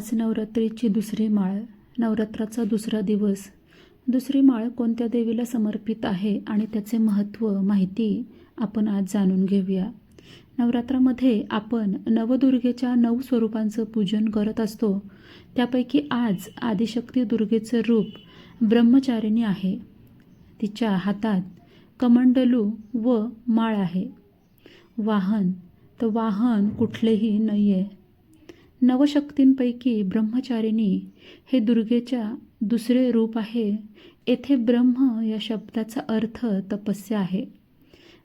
आज नवरात्रीची दुसरी माळ नवरात्राचा दुसरा दिवस. दुसरी माळ कोणत्या देवीला समर्पित आहे आणि त्याचे महत्त्व माहिती आपण आज जाणून घेऊया. नवरात्रामध्ये आपण नवदुर्गेच्या नऊ स्वरूपांचं पूजन करत असतो. त्यापैकी आज आदिशक्ती दुर्गेचं रूप ब्रह्मचारिणी आहे. तिच्या हातात कमंडलू व माळ आहे. वाहन तर वाहन कुठलेही नाही आहे नवशक्तींपैकी ब्रह्मचारिणी हे दुर्गेच्या दुसरे रूप आहे. येथे ब्रह्म या शब्दाचा अर्थ तपस्या आहे.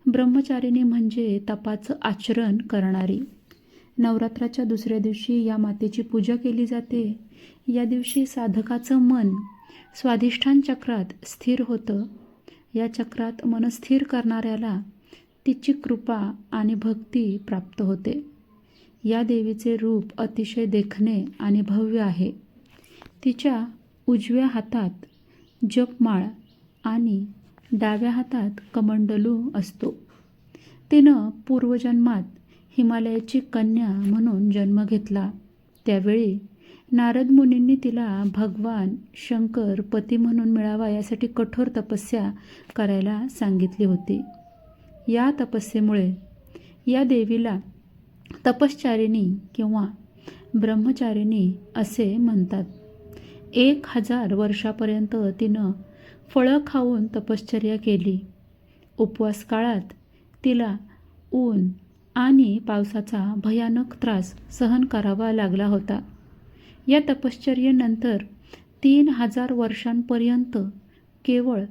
ब्रह्मचारिणी म्हणजे तपाचं आचरण करणारी. नवरात्राच्या दुसऱ्या दिवशी या मातेची पूजा केली जाते. या दिवशी साधकाचं मन स्वाधिष्ठान चक्रात स्थिर होतं. या चक्रात मन स्थिर करणाऱ्याला तिची कृपा आणि भक्ती प्राप्त होते. या देवीचे रूप अतिशय देखणे आणि भव्य आहे. तिच्या उजव्या हातात जपमाळ आणि डाव्या हातात कमंडलू असतो. तिनं पूर्वजन्मात हिमालयाची कन्या म्हणून जन्म घेतला. त्यावेळी नारद मुनींनी तिला भगवान शंकर पती म्हणून मिळावा यासाठी कठोर तपस्या करायला सांगितली होती. या तपस्येमुळे या देवीला तपश्चारिणी किंवा ब्रह्मचारिणी असे म्हणतात. एक हजार वर्षापर्यंत तिनं फळं खाऊन तपश्चर्या केली. उपवास काळात तिला ऊन आणि पावसाचा भयानक त्रास सहन करावा लागला होता. या तपश्चर्येनंतर तीन हजार वर्षांपर्यंत केवळ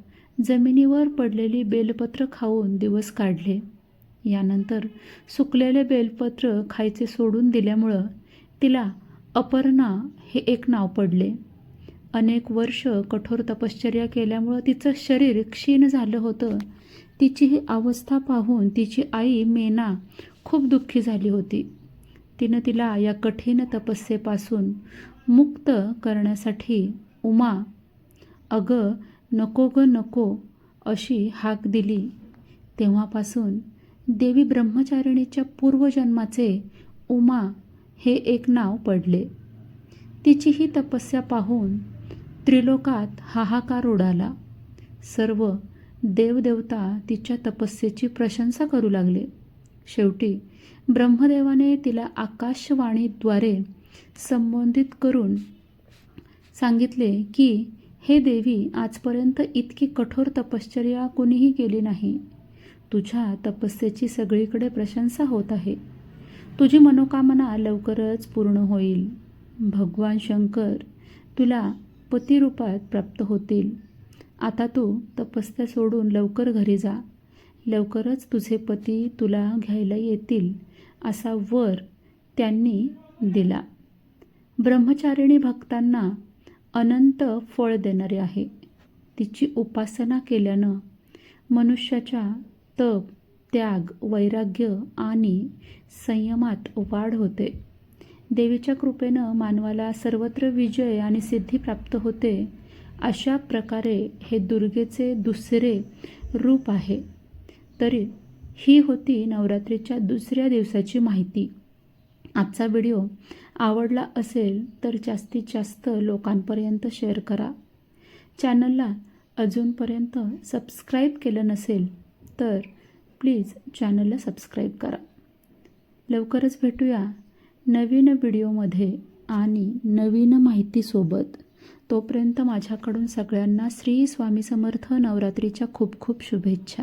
जमिनीवर पडलेली बेलपत्र खाऊन दिवस काढले. यानंतर सुकलेले बेलपत्र खायचे सोडून दिल्यामुळं तिला अपर्णा हे एक नाव पडले. अनेक वर्ष कठोर तपश्चर्या केल्यामुळं तिचं शरीर क्षीण झालं होतं. तिची ही अवस्था पाहून तिची आई मेना खूप दुःखी झाली होती. तिनं तिला या कठीण तपस्येपासून मुक्त करण्यासाठी उमा अगं नको ग नको अशी हाक दिली. तेव्हापासून देवी ब्रह्मचारिणीच्या पूर्वजन्माचे उमा हे एक नाव पडले. तिची ही तपस्या पाहून त्रिलोकात हाहाकार उडाला. सर्व देवदेवता तिच्या तपस्येची प्रशंसा करू लागले. शेवटी ब्रह्मदेवाने तिला आकाशवाणीद्वारे संबोधित करून सांगितले की हे देवी आजपर्यंत इतकी कठोर तपश्चर्या कुणीही केली नाही. तुझ्या तपस्येची सगळीकडे प्रशंसा होत आहे. तुझी मनोकामना लवकरच पूर्ण होईल. भगवान शंकर तुला पतिरूपात प्राप्त होतील. आता तू तपस्या सोडून लवकर घरी जा. लवकरच तुझे पती तुला घ्यायला येतील असा वर त्यांनी दिला. ब्रह्मचारिणी भक्तांना अनंत फळ देणारे आहे. तिची उपासना केल्यानं मनुष्याच्या तप त्याग वैराग्य आणि संयमात वाढ होते. देवीच्या कृपेनं मानवाला सर्वत्र विजय आणि सिद्धी प्राप्त होते अशा प्रकारे हे दुर्गेचे दुसरे रूप आहे. तरी ही होती नवरात्रीच्या दुसऱ्या दिवसाची माहिती. आजचा व्हिडिओ आवडला असेल तर जास्तीत जास्त लोकांपर्यंत शेअर करा. चॅनलला अजूनपर्यंत सबस्क्राईब केलं नसेल तर प्लीज चॅनलला सबस्क्राईब करा. लवकरच भेटूया नवीन व्हिडिओमध्ये आणि नवीन माहितीसोबत. तोपर्यंत माझ्याकडून सगळ्यांना श्री स्वामी समर्थ नवरात्रीच्या खूप खूप शुभेच्छा.